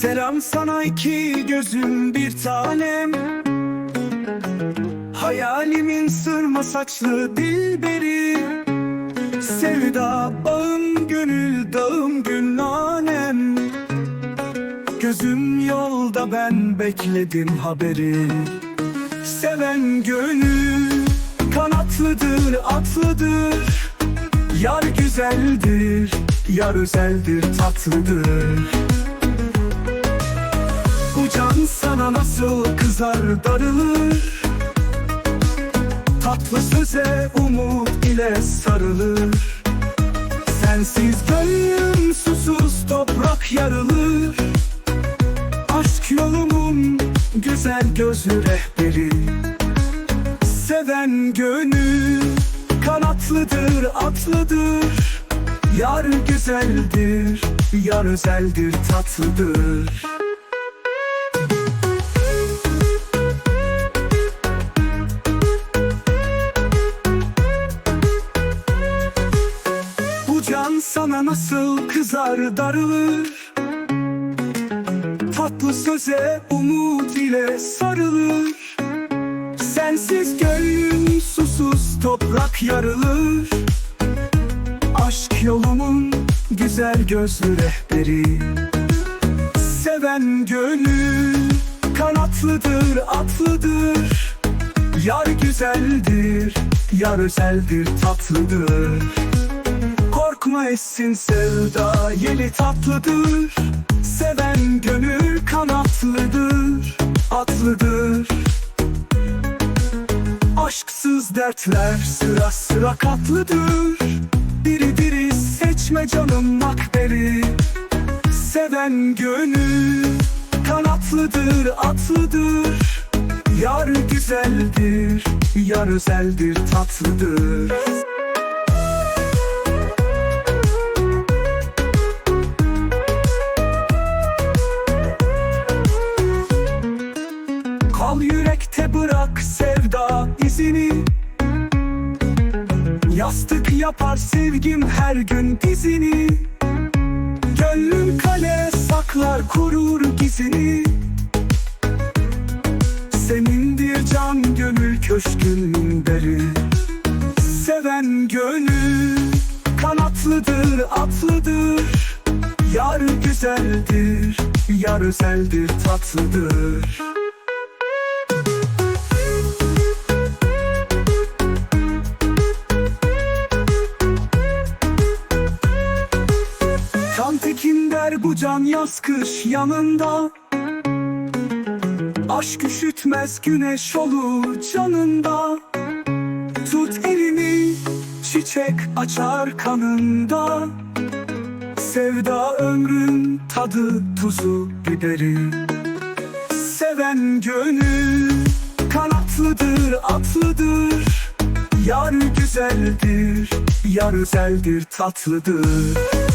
Selam sana iki gözüm bir tanem. Hayalimin sırma saçlı dilberi. Sevda bağım gönül dağım gülnanem Gözüm yolda ben bekledim haberi. Seven gönül kanatlıdır atlıdır. Yar güzeldir, yar özeldir tatlıdır nasıl kızar darılır. Tatlı söze umut ile sarılır. Sensiz gönlüm susuz toprak yarılır. Aşk yolumun güzel gözlü rehberi. Seven gönül kanatlıdır atlıdır. Yar güzeldir, yar özeldir tatlıdır nasıl kızar darılır. Tatlı söze umut ile sarılır. Sensiz gönlüm susuz toprak yarılır. Aşk yolumun güzel gözlü rehberi. Seven gönül kanatlıdır atlıdır. Yar güzeldir, yar özeldir tatlıdır Korkma etsin sevda yeli tatlıdır. Seven gönül kanatlıdır, atlıdır. Aşksız dertler sıra sıra katlıdır. Diri diri seçme canım makberi. Seven gönül kanatlıdır atlıdır. Yar güzeldir, yar özeldir tatlıdır izini Yastık yapar sevgim her gün dizini. Gönlüm kale saklar kurur gizini. Senindir can gönül köşkün beri. Seven gönül kanatlıdır atlıdır. Yar güzeldir, yar özeldir tatlıdır tekin der bu can yaz kış yanında. Aşk üşütmez güneş olur canında. Tut elimi çiçek açar kanında. Sevda ömrün tadı tuzu biberi. Seven gönül kanatlıdır atlıdır. Yar güzeldir, yar özeldir tatlıdır